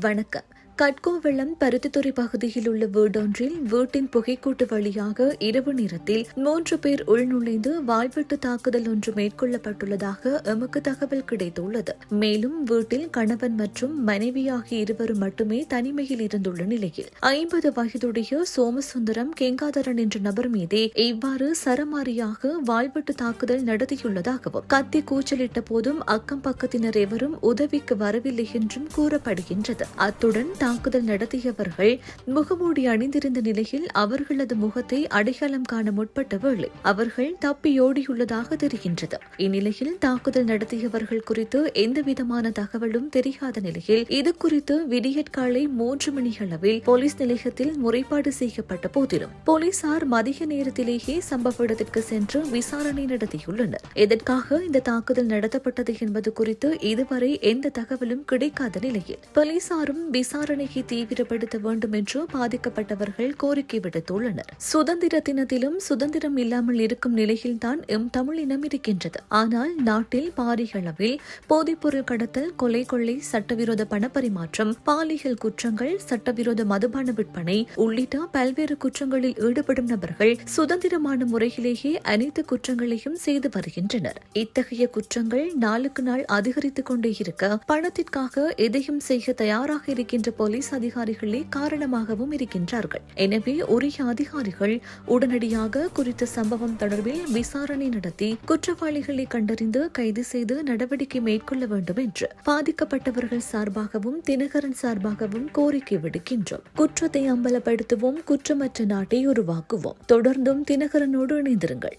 வணக்கம். கட்கோவெள்ளம் பருத்தித்துறை பகுதியில் உள்ள வீடொன்றில் வீட்டின் புகைக்கூட்டு வழியாக இரவு நேரத்தில் மூன்று பேர் உள்நுழைந்து வாய்வெட்டு தாக்குதல் ஒன்று மேற்கொள்ளப்பட்டுள்ளதாக எமக்கு தகவல் கிடைத்துள்ளது. மேலும் வீட்டில் கணவன் மற்றும் மனைவி ஆகிய இருவரும் மட்டுமே தனிமையில் இருந்துள்ள நிலையில் ஐம்பது வயதுடைய சோமசுந்தரம் கெங்காதரன் என்ற நபர் மீதே இவ்வாறு சரமாரியாக வாய்வெட்டு தாக்குதல் நடத்தியுள்ளதாகவும் கத்தி கூச்சலிட்ட போதும் அக்கம் பக்கத்தினர் எவரும் உதவிக்கு வரவில்லை என்றும் கூறப்படுகின்றது. அத்துடன் தாக்குதல் நடத்தியவர்கள் முகமூடி அணிந்திருந்த நிலையில் அவர்களது முகத்தை அடையாளம் காண முற்பட்ட வேளை அவர்கள் தப்பியோடியுள்ளதாக தெரிகின்றது. இந்நிலையில் தாக்குதல் நடத்தியவர்கள் குறித்து எந்தவிதமான தகவலும் தெரியாத நிலையில் இது குறித்து விடியற்காலை மூன்று மணி அளவில் போலீஸ் நிலையத்தில் முறைப்பாடு செய்யப்பட்ட போதிலும் போலீசார் மதிய நேரத்திலேயே சம்பவ இடத்திற்கு சென்று விசாரணை நடத்தியுள்ளனர். எதற்காக இந்த தாக்குதல் நடத்தப்பட்டது என்பது குறித்து இதுவரை எந்த தகவலும் கிடைக்காத நிலையில் போலீசாரும் விசாரணை விசாரணையை தீவிரப்படுத்த வேண்டும் என்று பாதிக்கப்பட்டவர்கள் கோரிக்கை விடுத்துள்ளனர். சுதந்திர தினத்திலும் சுதந்திரம் இல்லாமல் இருக்கும் நிலையில்தான் எம் தமிழினம் இருக்கின்றது. ஆனால் நாட்டில் பாரிய அளவில் போதைப்பொருள் கடத்தல் கொலை கொள்ளை சட்டவிரோத பணப்பரிமாற்றம் பாலியல் குற்றங்கள் சட்டவிரோத மதுபான விற்பனை உள்ளிட்ட பல்வேறு குற்றங்களில் ஈடுபடும் நபர்கள் சுதந்திரமான முறையிலேயே அனைத்து குற்றங்களையும் செய்து வருகின்றனர். இத்தகைய குற்றங்கள் நாளுக்கு நாள் அதிகரித்துக் கொண்டே இருக்க பணத்திற்காக எதையும் செய்ய தயாராக இருக்கின்ற போலீஸ் அதிகாரிகளே காரணமாகவும் இருக்கின்றார்கள். எனவே உரிய அதிகாரிகள் உடனடியாக குறித்த சம்பவம் தொடர்பில் விசாரணை நடத்தி குற்றவாளிகளை கண்டறிந்து கைது செய்து நடவடிக்கை மேற்கொள்ள வேண்டும் என்று பாதிக்கப்பட்டவர்கள் சார்பாகவும் தினகரன் சார்பாகவும் கோரிக்கை விடுக்கின்றோம். குற்றத்தை அம்பலப்படுத்துவோம் குற்றமற்ற நாட்டை உருவாக்குவோம். தொடர்ந்தும் தினகரனோடு இணைந்திருங்கள்.